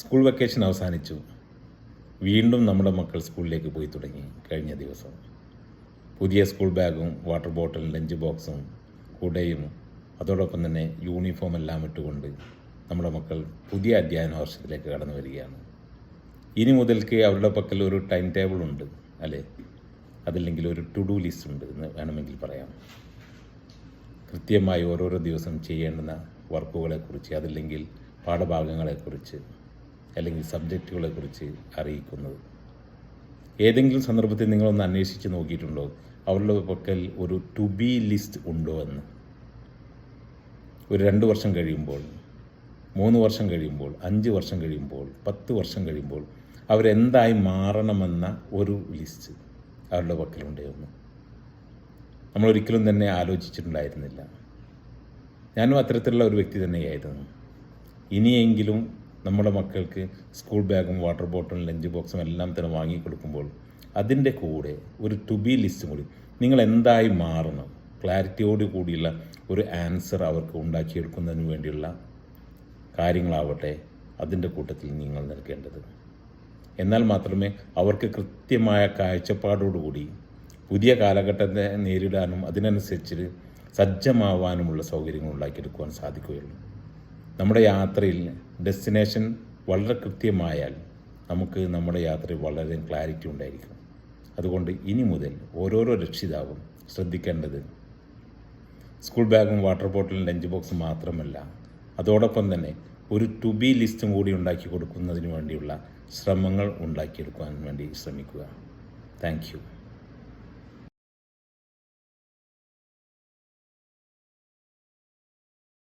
School vacation അവസാനിച്ചു. വീണ്ടും നമ്മുടെ മക്കൾ സ്കൂളിലേക്ക് പോയി തുടങ്ങി കഴിഞ്ഞ ദിവസം. പുതിയ സ്കൂൾ ബാഗും വാട്ടർ ബോട്ടിലും ലഞ്ച് ബോക്സും കുടയും അതോടൊപ്പം തന്നെ യൂണിഫോം എല്ലാം ഇട്ടുകൊണ്ട് നമ്മുടെ മക്കൾ പുതിയ അധ്യയന വർഷത്തിലേക്ക് കടന്നു വരികയാണ്. ഇനി മുതൽക്ക് അവരുടെ പക്കൽ ഒരു ടൈം ടേബിൾ ഉണ്ട് അല്ലേ? അതല്ലെങ്കിൽ ഒരു ടു ഡു ലിസ്റ്റ് ഉണ്ട് എന്ന് വേണമെങ്കിൽ പറയാം. കൃത്യമായി ഓരോരോ ദിവസം ചെയ്യേണ്ടുന്ന വർക്കുകളെക്കുറിച്ച് അതല്ലെങ്കിൽ പാഠഭാഗങ്ങളെക്കുറിച്ച് അല്ലെങ്കിൽ സബ്ജക്റ്റുകളെക്കുറിച്ച് അറിയിക്കുന്നത്. ഏതെങ്കിലും സന്ദർഭത്തിൽ നിങ്ങളൊന്ന് അന്വേഷിച്ച് നോക്കിയിട്ടുണ്ടോ? അവരുടെ പക്കൽ ഒരു ടു ബി ലിസ്റ്റ് ഉണ്ടോ എന്ന്. ഒരു രണ്ട് വർഷം കഴിയുമ്പോൾ മൂന്ന് വർഷം കഴിയുമ്പോൾ അഞ്ച് വർഷം കഴിയുമ്പോൾ പത്ത് വർഷം കഴിയുമ്പോൾ അവരെന്തായി മാറണമെന്ന ഒരു ലിസ്റ്റ് അവരുടെ പക്കലുണ്ടായിരുന്നു നമ്മളൊരിക്കലും തന്നെ ആലോചിച്ചിട്ടുണ്ടായിരുന്നില്ല. ഞാനും അത്തരത്തിലുള്ള ഒരു വ്യക്തി തന്നെയായിരുന്നു. ഇനിയെങ്കിലും നമ്മുടെ മക്കൾക്ക് സ്കൂൾ ബാഗും വാട്ടർ ബോട്ടിലും ലഞ്ച് ബോക്സും എല്ലാം തന്നെ വാങ്ങിക്കൊടുക്കുമ്പോൾ അതിന്റെ കൂടെ ഒരു ടു ബി ലിസ്റ്റും കൂടി നിങ്ങൾ എന്തായി മാറണം? ക്ലാരിറ്റിയോട് കൂടിയുള്ള ഒരു ആൻസർ അവർക്ക് ഉണ്ടാക്കിയെടുക്കുന്നതിന് വേണ്ടിയുള്ള കാര്യങ്ങളാവട്ടെ അതിന്റെ കൂട്ടത്തിൽ നിങ്ങൾ നൽകേണ്ടത്. എന്നാൽ മാത്രമേ അവർക്ക് കൃത്യമായ കാഴ്ചപ്പാടോടുകൂടി പുതിയ കാലഘട്ടത്തെ നേരിടാനും അതിനനുസരിച്ച് സജ്ജമാവാനുമുള്ള സൗകര്യങ്ങൾ ഉണ്ടാക്കിയെടുക്കുവാൻ സാധിക്കുകയുള്ളൂ. നമ്മുടെ യാത്രയിൽ ഡെസ്റ്റിനേഷൻ വളരെ കൃത്യമായാൽ നമുക്ക് നമ്മുടെ യാത്ര വളരെ ക്ലാരിറ്റി ഉണ്ടായിരിക്കും അതുകൊണ്ട് ഇനി മുതൽ ഓരോരോ രക്ഷിതാവും ശ്രദ്ധിക്കേണ്ടത് സ്കൂൾ ബാഗും വാട്ടർ ബോട്ടിലും ലഞ്ച് ബോക്സും മാത്രമല്ല അതോടൊപ്പം തന്നെ ഒരു ടു ബി ലിസ്റ്റും കൂടി ഉണ്ടാക്കി കൊടുക്കുന്നതിന് വേണ്ടിയുള്ള ശ്രമങ്ങൾ ഉണ്ടാക്കിയെടുക്കാൻ വേണ്ടി ശ്രമിക്കുക. താങ്ക്